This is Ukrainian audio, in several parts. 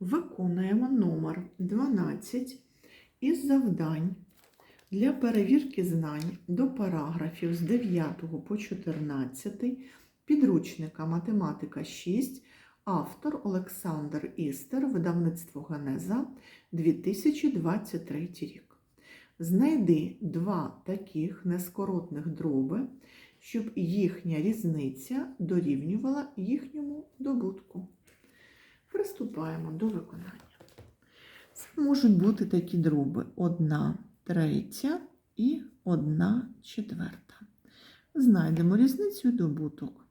Виконуємо номер 12 із завдань для перевірки знань до параграфів з 9 по 14 підручника Математика 6, автор Олександр Істер, видавництво Генеза 2023 рік. Знайди два таких нескоротних дроби, щоб їхня різниця дорівнювала їхньому добутку. Приступаємо до виконання. Це можуть бути такі дроби: одна третя і одна четверта. Знайдемо різницю добуток.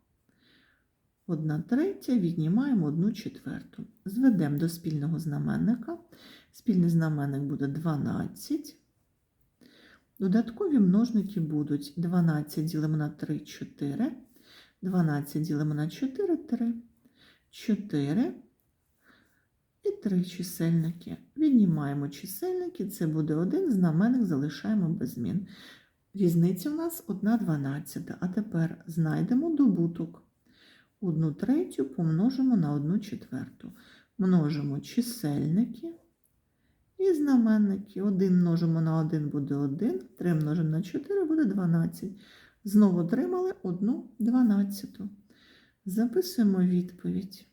Одна третя віднімаємо одну четверту. Зведемо до спільного знаменника. Спільний знаменник буде 12. Додаткові множники будуть 12 ділимо на 3 4. 12 ділимо на 4 3. 4 3 чисельники. Віднімаємо чисельники, це буде 1, знаменник залишаємо без змін. Різниця у нас 1 дванадцята. А тепер знайдемо добуток. 1 третю помножимо на 1 четверту. Множимо чисельники і знаменники. 1 множимо на 1 буде 1, 3 множимо на 4 буде 12. Знову отримали 1 дванадцяту. Записуємо відповідь.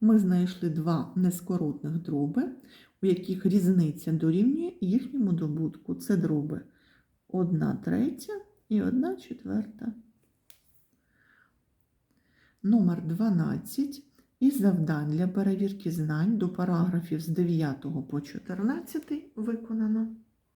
Ми знайшли два нескоротних дроби, у яких різниця дорівнює їхньому добутку. Це дроби 1 третя і 1 четверта. Номер 12 із завдань для перевірки знань до параграфів з 9 по 14 виконано.